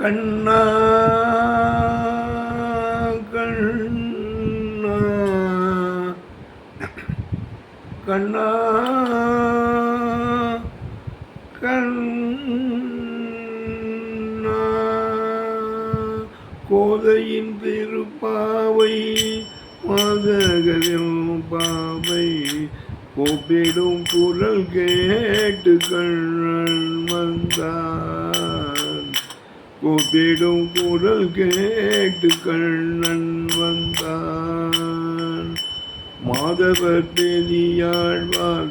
கண்ணா கண்ணா. கண்ணா கண்ணா. கோதையின் திருப்பாவை மாதகரின் பாவை கூப்பிடும் குரல் கேட்டு கண்ணன் வந்தார். கூப்பிடும் குரல் கேட்டு கண்ணன் வந்தான். மாதவர் பெரியாழ்வார்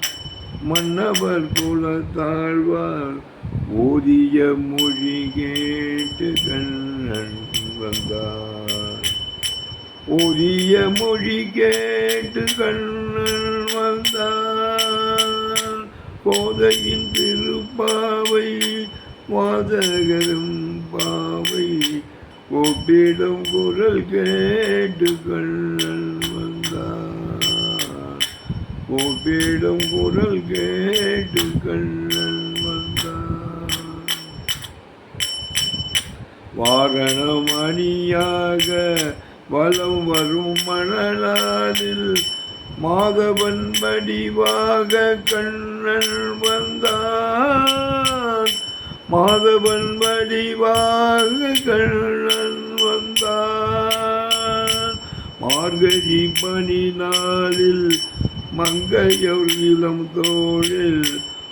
மன்னவர் குலத்தாழ்வார் ஓதிய மொழி கேட்டு கண்ணன் வந்தார் ஓதிய மொழி கேட்டு கண்ணன் வந்தான். கோதையின் திருப்பாவை வாதகரும் பாவை ஒப்பிடும் குரல் கேட்டு கண்ணன் வந்தார் ஒப்பிடும் குரல் கேட்டு கண்ணன் வந்தார் வாரணம் அணியாக வலம் வரும் மணலாதில் மாதவன் வடிவாக கண்ணன் வந்தான் மாதவன் வடிவாக கண்ணன் வந்தான் மார்கழி பனி நாளில் மங்கையோர் இளம் தோழில்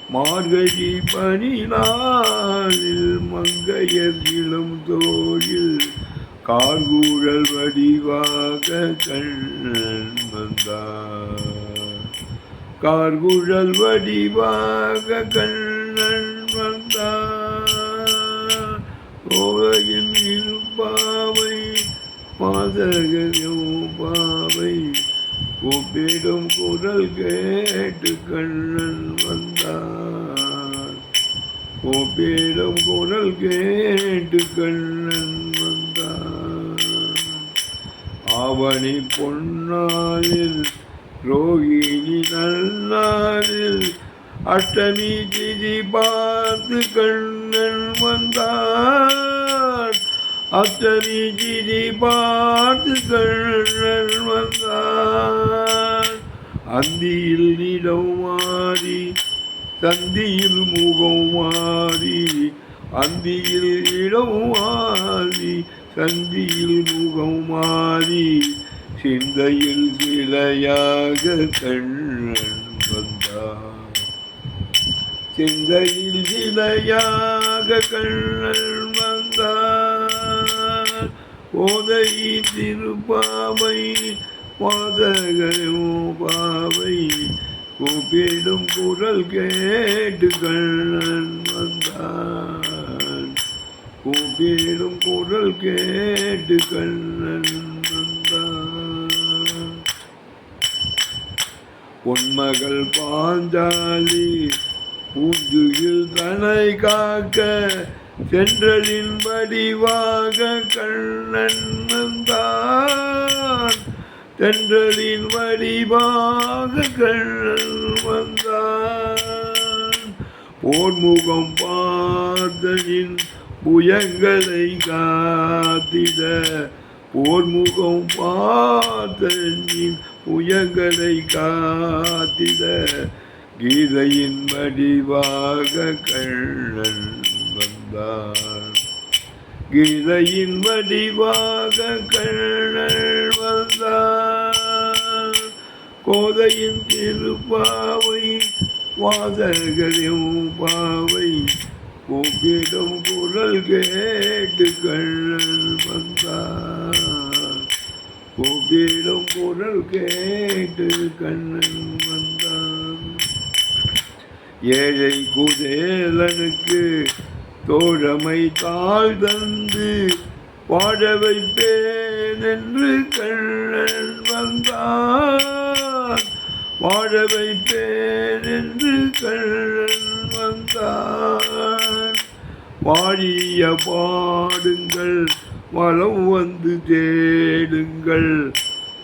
மார்கழி பனி நாளில் மங்கையர் இளம் தோழில் கார்கூழல் வடிவாக கண்ணன் வந்தான் கார்குழல் வடிவாக கண்ணன் மாதகரும் பாவை கூப்பிடும் குரல் கேட்டு கண்ணன் வந்தார் கூப்பிடும் குரல் கேட்டு கண்ணன் வந்தார் ஆவணி பொன்னாளில் ரோகிணி நன்னாளில் அஷ்டமி திதி பார்த்து கண்ணன் வந்தார் அத்தனை திதி பார்த்து கண்ணன் வந்தார். அந்தியில் நிலம் மாறி தந்தியில் முகம் மாறி அந்தியில் இடம் மாறி சந்தியில் முகம் மாறி சிந்தையில் சிலையாக கண்ணன் வந்தார். சிந்தையில் சிலையாக கண்ணன் வந்தார். போதை திருப்பாவை பாதகரோ பாவை கூப்பிடும் குரல் கேட்டு கண்ணன் வந்தான். கூப்பிடும் குரல் கேட்டு கண்ணன் வந்தான். பொன்மகள் பாஞ்சாலி பூஞ்சுகில் தனை காக்க சென்றலின் வடிவாக கண்ணன் வந்தான். தென்றலின் வடிவாக கண்ணன் வந்தான். போர்முகம் பார்த்தனின் புயங்களை காத்திட. போர்முகம் பார்த்தனின் புயங்களை காத்திட. கீதையின் வடிவாக கண்ணன் வந்தார். கீதையின் வடிவாக கண்ணல் வந்தார். கோதையின் திருப்பாவை வாசகரின் பாவை கூப்பிடும் குரல் கேட்டு கண்ணன் வந்தார். கூப்பிடும் குரல் கேட்டு கண்ணன் வந்தான் ஏழை குதேலனுக்கு தோழமை தாழ் தந்து வாழ வைப்பேன் என்று கண்ணன் வந்தான் வாழ வைப்பேன் என்று கண்ணன் வந்தான் வாழிய பாடுங்கள் வலம் வந்து தேடுங்கள்.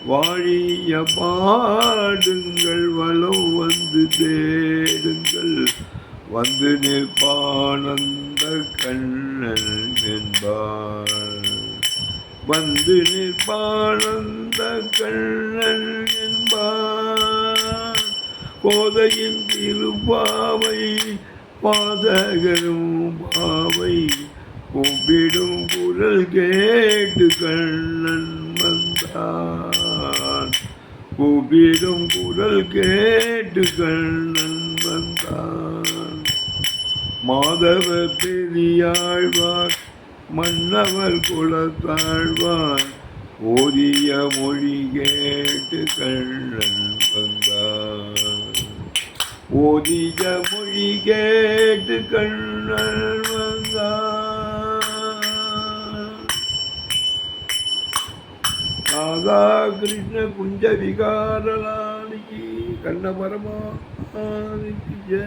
வாழிய பாடுங்கள் வலம் வந்து தேடுங்கள். வந்து நிற்பானந்த கண்ணன் என்பார். வந்து நிற்பானந்த கண்ணன் என்பார். போதையின் திருப்பாவை பாதகரும் பாவை கூப்பிடும் குரல் கேட்டு கண்ணன் வந்தான். கூப்பிடும் குரல் கேட்டு கண்ணன் மாதவ பெரியாழ்வார் மன்னவர் குலத்தாழ்வார் ஓதிய மொழி கேட்டு கண்ணன் வந்தார். ஓதிய மொழி கேட்டு கண்ணன் வந்தார். ராதா கிருஷ்ண குஞ்ச விகாரலானிக்கு கண்ண பரமானிக்கு ஜெய